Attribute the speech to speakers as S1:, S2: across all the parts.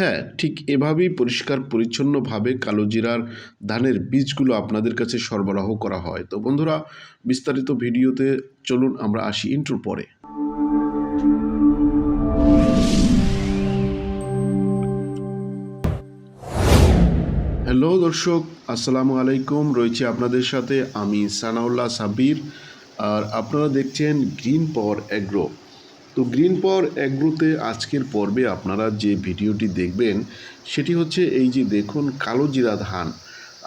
S1: হ্যাঁ ঠিক এভাবেই পরিষ্কার, পরিচ্ছন্নভাবে কালো জিরার ধানের বীজগুলো আপনাদের কাছে সরবরাহ করা হয়। তো বন্ধুরা, বিস্তারিত ভিডিওতে চলুন, আমরা আসি ইন্ট্রোর পরে। হ্যালো দর্শক, আসসালামু আলাইকুম। রয়েছে আপনাদের সাথে আমি সানাউল্লাহ সাবির আর আপনারা দেখছেন গ্রিন পাওয়ার অ্যাগ্রো। তো গ্রিন পাওয়ার অ্যাগ্রোতে আজকের পর্বে আপনারা যে ভিডিওটি দেখবেন, সেটি হচ্ছে এই যে দেখুন কালো জিরা ধান।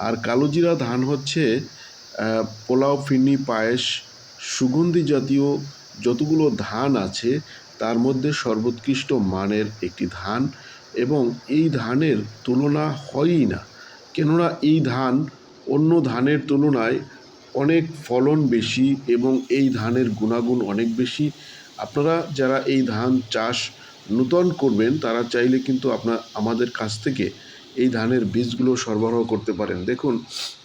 S1: আর কালো জিরা ধান হচ্ছে পোলাও ফিরনি পায়েস, সুগন্ধি জাতীয় যতগুলো ধান আছে, তার মধ্যে সর্বোৎকৃষ্ট মানের একটি ধান এবং এই ধানের তুলনা হয়ই না। কেননা এই ধান অন্য ধানের তুলনায় অনেক ফলন বেশি এবং এই ধানের গুণাগুণ অনেক বেশি। আপনারা যারা এই ধান চাষ নূতন করবেন, তারা চাইলে কিন্তু আপনার, আমাদের কাছ থেকে এই ধানের বীজগুলো সরবরাহ করতে পারেন। দেখুন,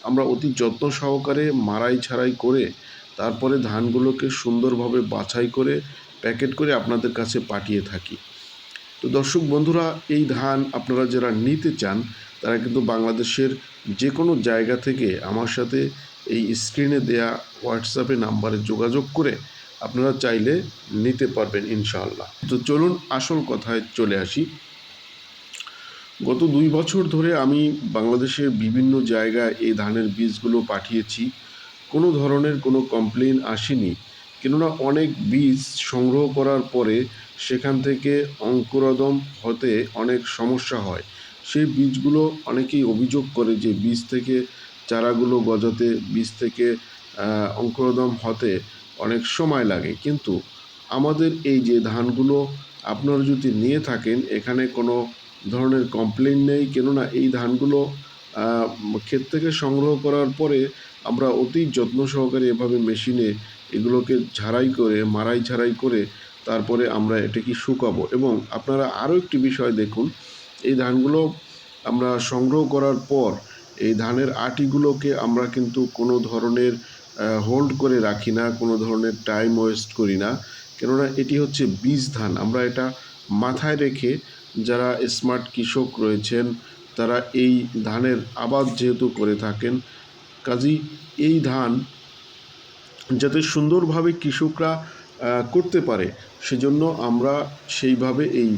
S1: আমরা অতি যত্ন সহকারে মারাই ছাড়াই করে, তারপরে ধানগুলোকে সুন্দরভাবে বাছাই করে, প্যাকেট করে আপনাদের কাছে পাঠিয়ে থাকি। তো দর্শক বন্ধুরা, এই ধান আপনারা যারা নিতে চান, তারা কিন্তু বাংলাদেশের যে কোনো জায়গা থেকে আমার সাথে এই স্ক্রিনে দেয়া হোয়াটসঅ্যাপে নাম্বারে যোগাযোগ করে আপনারা চাইলে নিতে পারবেন ইনশাআল্লাহ। তো চলুন আসল কথায় চলে আসি। গত দুই বছর ধরে আমি বাংলাদেশের বিভিন্ন জায়গায় এই ধানের বীজগুলো পাঠিয়েছি। কোনো ধরনের কোনো কমপ্লেন আসেনি। কেননা অনেক বীজ সংগ্রহ করার পরে সেখান থেকে অঙ্কুরোদম হতে অনেক সমস্যা হয়। সেই বীজগুলো অনেকেই অভিযোগ করে যে বীজ থেকে চারাগুলো গজাতে, বীজ থেকে অঙ্কুরোদম হতে অনেক সময় লাগে। কিন্তু আমাদের এই যে ধানগুলো আপনারা যদি নিয়ে থাকেন, এখানে কোনো ধরনের কমপ্লেন নেই। কেননা এই ধানগুলো ক্ষেত থেকে সংগ্রহ করার পরে আমরা অতি যত্ন সহকারে এভাবে মেশিনে এগুলোকে ঝাড়াই করে মারাই ঝাড়াই করে তারপরে আমরা এটাকে শুকাবো। এবং আপনারা আরও একটি বিষয় দেখুন, এই ধানগুলো আমরা সংগ্রহ করার পর এই ধানের আটিগুলোকে আমরা কিন্তু কোনো ধরনের হোল্ড করে রাখি না, কোনো ধরনের টাইম ওয়েস্ট করি না। কেননা এটি হচ্ছে বীজ ধান। আমরা এটা মাথায় রেখে যারা স্মার্ট কৃষক রয়েছেন, তারা এই ধানের আবাদ যেহেতু করে থাকেন কাজেই এই ধান যাতে সুন্দরভাবে কৃষকরা করতে পারে, সেজন্য আমরা সেইভাবে এই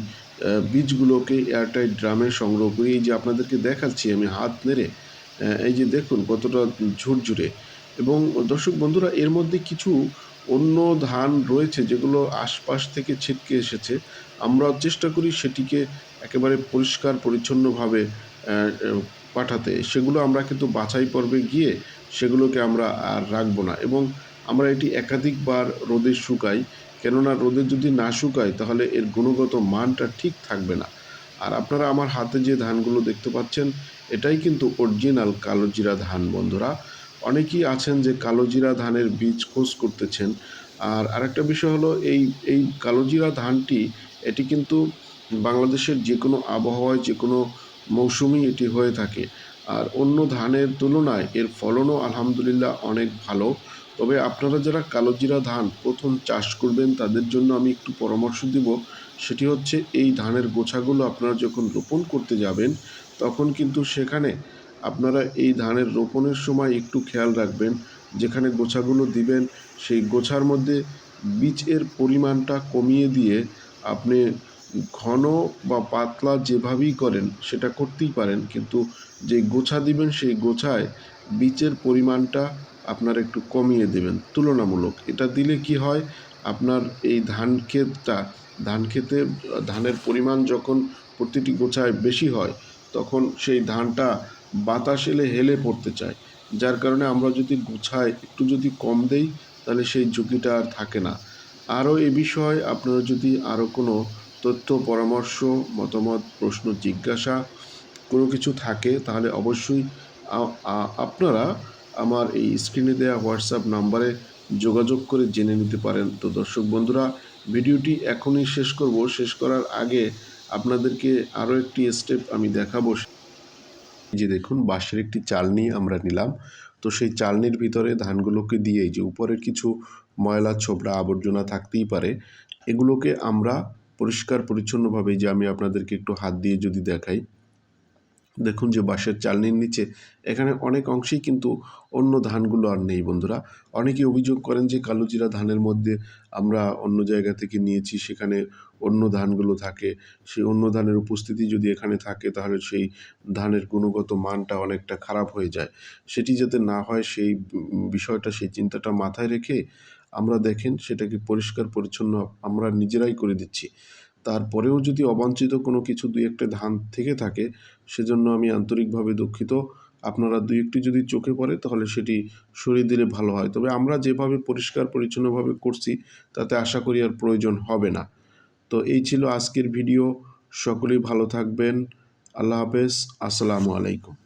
S1: বীজগুলোকে এয়ারটাইট ড্রামে সংগ্রহ করি। এই যে আপনাদেরকে দেখাচ্ছি, আমি হাত নেড়ে এই যে দেখুন কতটা ঝুরঝুরে। এবং দর্শক বন্ধুরা, এর মধ্যে কিছু অন্য ধান রয়েছে যেগুলো আশপাশ থেকে ছিটকে এসেছে। আমরা চেষ্টা করি সেটিকে একেবারে পরিষ্কার, পরিচ্ছন্নভাবে পাঠাতে। সেগুলো আমরা কিন্তু বাছাই পর্বে গিয়ে সেগুলোকে আমরা আর রাখব না এবং আমরা এটি একাধিকবার রোদে শুকাই। কেননা রোদে যদি না শুকাই তাহলে এর গুণগত মানটা ঠিক থাকবে না। আর আপনারা আমার হাতে যে ধানগুলো দেখতে পাচ্ছেন, এটাই কিন্তু অরিজিনাল কালোজিরা ধান বন্ধুরা। অনেকেই আছেন যে কালোজিরা ধানের বীজ খোঁজ করতেছেন। আর আরেকটা বিষয় হলো, এই এই কালোজিরা ধানটি, এটি কিন্তু বাংলাদেশের যে কোনো আবহাওয়ায় যে কোনো মৌসুমি এটি হয়ে থাকে। আর অন্য ধানের তুলনায় এর ফলনও আলহামদুলিল্লাহ অনেক ভালো। তবে আপনারা যারা কালোজিরা ধান প্রথম চাষ করবেন, তাদের জন্য আমি একটু পরামর্শ দিব। সেটি হচ্ছে, এই ধানের গোছাগুলো আপনারা যখন রোপণ করতে যাবেন, তখন কিন্তু সেখানে আপনারা এই ধানের রোপণের সময় একটু খেয়াল রাখবেন, যেখানে গোছাগুলো দিবেন, সেই গোছার মধ্যে বীজের পরিমাণটা কমিয়ে দিয়ে আপনি ঘন বা পাতলা যেভাবেই করেন সেটা করতেই পারেন, কিন্তু যে গোছা দিবেন সেই গোছায় বীজের পরিমাণটা আপনার একটু কমিয়ে দেবেন তুলনামূলক। এটা দিলে কি হয়, আপনার এই ধান ক্ষেতটা, ধান ক্ষেতে ধানের পরিমাণ যখন প্রতিটি গোছায় বেশি হয়, তখন সেই ধানটা বাতাস এলে হেলে পড়তে চায়। যার কারণে আমরা যদি গোছায়, একটু যদি কম দেই, তাহলে সেই ঝুঁকিটা আর থাকে না। আরও এ বিষয়ে আপনারা যদি আরও কোনো তথ্য, পরামর্শ, মতামত, প্রশ্ন, জিজ্ঞাসা কোনো কিছু থাকে, তাহলে অবশ্যই আপনারা আমার এই স্ক্রিনে দেওয়া হোয়াটসঅ্যাপ নাম্বারে যোগাযোগ করে জেনে নিতে পারেন। তো দর্শক বন্ধুরা, ভিডিওটি এখনই শেষ করব। শেষ করার আগে আপনাদেরকে আরও একটি স্টেপ আমি দেখাবো। যে দেখুন, বাঁশের একটি চালনি আমরা নিলাম। তো সেই চালনির ভিতরে ধানগুলোকে দিয়ে যে উপরের কিছু ময়লা, ছোবড়া, আবর্জনা থাকতেই পারে, এগুলোকে আমরা পরিষ্কার, পরিচ্ছন্নভাবে যে আমি আপনাদেরকে একটু হাত দিয়ে যদি দেখাই দেখুন যে বাঁশের চালনির নিচে এখানে অনেক অংশেই কিন্তু অন্য ধানগুলো আর নেই বন্ধুরা। অনেকে অভিযোগ করেন যে কালোজিরা ধানের মধ্যে আমরা অন্য জায়গা থেকে নিয়েছি, সেখানে অন্য ধানগুলো থাকে। সেই অন্য ধানের উপস্থিতি যদি এখানে থাকে, তাহলে সেই ধানের গুণগত মানটা অনেকটা খারাপ হয়ে যায়। সেটি যাতে না হয়, সেই বিষয়টা, সেই চিন্তাটা মাথায় রেখে আমরা দেখেন সেটাকে পরিষ্কার পরিচ্ছন্ন আমরা নিজেরাই করে দিচ্ছি। তারপরেও যদি অবাঞ্ছিত কোনো কিছু দুই একটা ধান থেকে থাকে, সেজন্য আমি আন্তরিকভাবে দুঃখিত। আপনারা দুই একটি যদি চোখে পড়ে, তাহলে সেটি সরিয়ে দিলে ভালো হয়। তবে আমরা যেভাবে পরিষ্কার পরিচ্ছন্নভাবে করছি, তাতে আশা করি আর প্রয়োজন হবে না। তো এই ছিল আজকের ভিডিও। সকলেই ভালো থাকবেন। আল্লাহ হাফেজ। আসসালামু আলাইকুম।